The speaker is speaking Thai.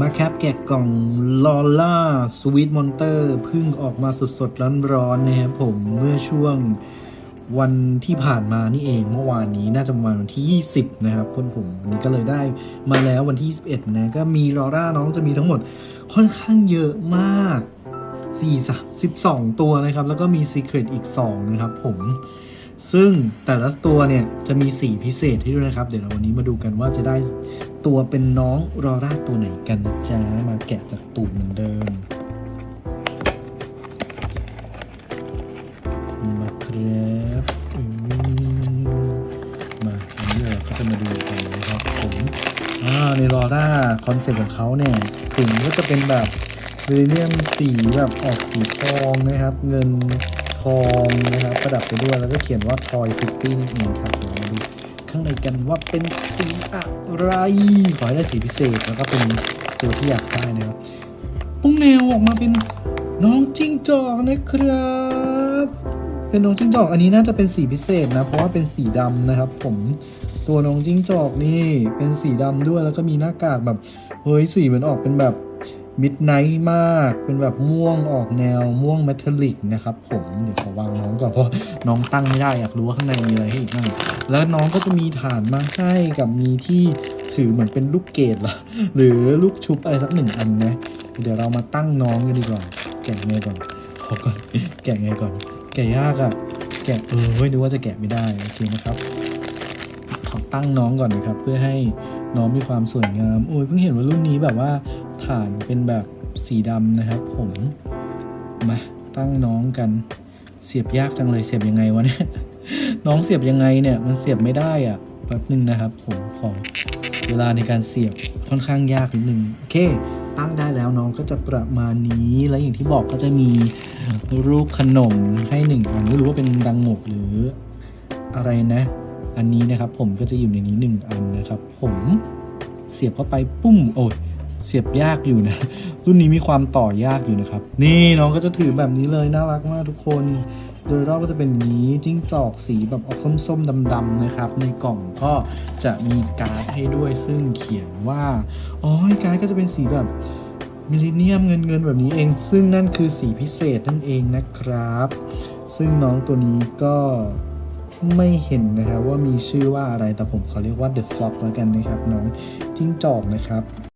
มาแคปแกะกล่องลอล่าสวีทมอนเตอร์เพิ่งออกมาสดๆร้อนๆนะครับผมเมื่อช่วงวันที่ผ่านมานี่เองเมื่อวานนี้น่าจะประมาณวันที่ 20 นะครับคนผมวันนี้ก็เลยได้มาแล้ววันที่ 21 นะก็มีลอร่าน้องจะมีทั้งหมดค่อนข้างเยอะมาก 4 12 ตัวนะครับ แล้วก็มี Secret อีก 2 นะครับผมซึ่งแต่ละตัวเนี่ยจะมีสีพิเศษให้ด้วยนะครับ เดี๋ยวเราวันนี้มาดูกันว่าจะได้ ตัวเป็นน้องรอร่าตัวไหนกันจ้ามาแกะจากตูดเหมือนเดิมมาครับมาอันนี้เราก็จะมาดูกันนะครับผมอ่าในรอร่าคอนเซ็ปต์ของเขาเนี่ยถึงก็จะเป็นแบบเรเนียมสีแบบออกสีทองนะครับ เงินทองนะครับ ประดับไปด้วยแล้วก็เขียนว่า Toy City นั่นเองครับเดี๋ยวเรามาดู ข้างในกันว่าเป็นสีอะไร ขอให้ได้สีพิเศษแล้วก็เป็นตัวที่อยากได้นะครับปุ้งแนวออกมาเป็นน้องจิ้งจอกนะครับ เป็นน้องจิ้งจอกอันนี้น่าจะเป็นสีพิเศษนะ เพราะว่าเป็นสีดำนะครับ ผมตัวน้องจิ้งจอกนี่เป็นสีดำด้วยแล้วก็มีหน้ากากแบบเฮ้ยสีเหมือนออกเป็นแบบ มิดไนท์มาก เป็นแบบม่วงออกแนวม่วงเมทัลลิกนะครับ ผมเดี๋ยวขอวางน้องก่อนเพราะน้องตั้งไม่ได้อยากรู้ว่าข้างในมีอะไรให้อีกบ้างแล้วน้องก็จะมีฐานมาให้กับมีที่ถือเหมือนเป็นลูกเกดหรอหรือลูกชุบอะไรสักหนึ่งอันนะ เดี๋ยวเรามาตั้งน้องกันดีกว่า แกะไงก่อนขอก่อนแกะไงก่อน แกะยากอะแกะเออเว้ยนึกว่าจะแกะไม่ได้โอเคนะครับขอตั้งน้องก่อนนะครับเพื่อให้ น้องมีความสวยงาม โอ้ยเพิ่งเห็นว่ารุ่นนี้แบบว่าฐานเป็นแบบสีดำนะครับผม มาตั้งน้องกัน เสียบยากจังเลยเสียบยังไงวะเนี่ย น้องเสียบยังไงเนี่ยมันเสียบไม่ได้อะ่ะแป๊บนึงนะครับผมขอเวลาในการเสียบค่อนข้างยากนิดนึงโอเคตั้งได้แล้วน้องก็จะประมาณนี้แล้วอย่างที่บอกก็จะมีรูปขนมให้หนึ่งอันไม่รู้ว่าเป็นดังหมกหรืออะไรนะ อันนี้นะครับผมก็จะอยู่ในนี้หนึ่งอันนะครับ ผมเสียบเข้าไปปุ้มโอ้ยเสียบยากอยู่นะ รุ่นนี้มีความต่อยากอยู่นะครับ นี่น้องก็จะถือแบบนี้เลยน่ารักมากทุกคน โดยรอบก็จะเป็นนี้จิ้งจอกสีแบบออกส้มๆดำๆนะครับ ในกล่องก็จะมีการ์ดให้ด้วยซึ่งเขียนว่าอ๋อการ์ดก็จะเป็นสีแบบมิลเลนเนียมเงินเงินๆแบบนี้เอง ซึ่งนั่นคือสีพิเศษนั่นเองนะครับ ซึ่งน้องตัวนี้ก็ ไม่เห็นนะครับว่ามีชื่อว่าอะไรแต่ผมขอเรียกว่า The Flock แล้วกันนะครับ น้องจิ้งจอกนะครับ